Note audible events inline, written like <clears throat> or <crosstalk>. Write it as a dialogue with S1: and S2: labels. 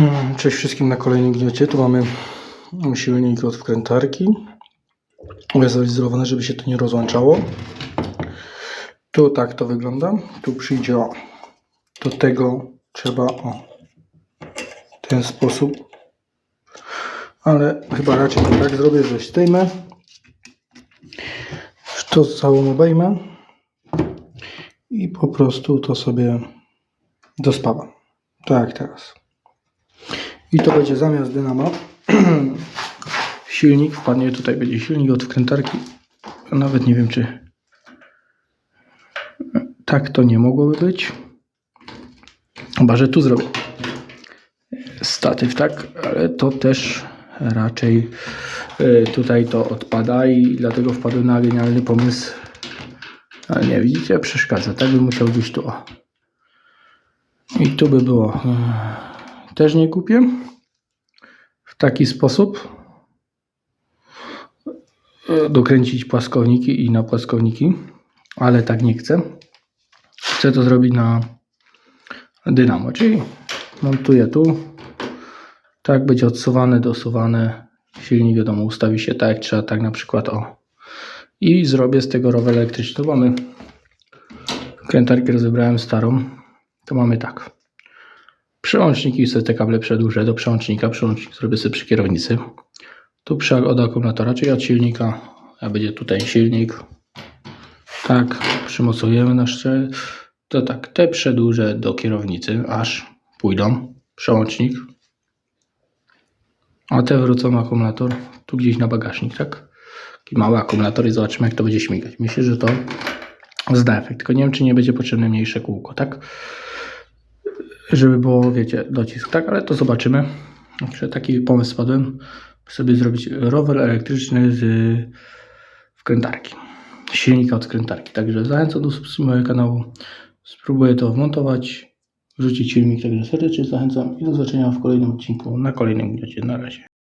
S1: Mm, Cześć wszystkim na kolejnym gniocie. Tu mamy silnik od wkrętarki. Zaizolowane, żeby się to nie rozłączało. Tu tak to wygląda. Tu przyjdzie o. Do tego trzeba o ten sposób. Ale chyba raczej to tak zrobię, że zdejmę. To całą obejmę. I po prostu to sobie dospawam. Tak teraz. I to będzie zamiast dynama. <clears throat> silnik wpadnie, tutaj będzie silnik od wkrętarki. Nawet nie wiem, czy tak to nie mogłoby być. Chyba, że tu zrobię statyw, tak, ale to też raczej y, tutaj to odpada i dlatego wpadłem na genialny pomysł. Ale nie, widzicie, przeszkadza. Tak bym musiał gdzieś tu. I tu by było. Też nie kupię. W taki sposób dokręcić płaskowniki i na płaskowniki, ale tak nie chcę. Chcę to zrobić na dynamo, czyli montuję tu. Tak będzie odsuwane, dosuwane. Silnik wiadomo ustawi się tak jak trzeba, tak na przykład o. I zrobię z tego rower elektryczny. Mamy krętarkę rozebrałem starą. To mamy tak. Przełączniki sobie te kable przedłużę do przełącznika. Przełącznik zrobię sobie przy kierownicy. Tu przy, od akumulatora, czyli od silnika. A będzie tutaj silnik. Tak, przymocujemy na. To tak, te przedłużę do kierownicy, aż pójdą. Przełącznik. A te wrócą akumulator. Tu gdzieś na bagażnik, tak? Taki mały akumulator i zobaczymy jak to będzie śmigać. Myślę, że to zda efekt. Tylko nie wiem, czy nie będzie potrzebne mniejsze kółko, tak? Żeby było, wiecie, docisk, tak? Ale to zobaczymy. Także taki pomysł spadłem, sobie zrobić rower elektryczny z wkrętarki. Silnika od wkrętarki. Także zachęcam do subskrypcji mojego kanału. Spróbuję to wmontować, wrzucić filmik, także serdecznie zachęcam i do zobaczenia w kolejnym odcinku na kolejnym gniocie. Na razie.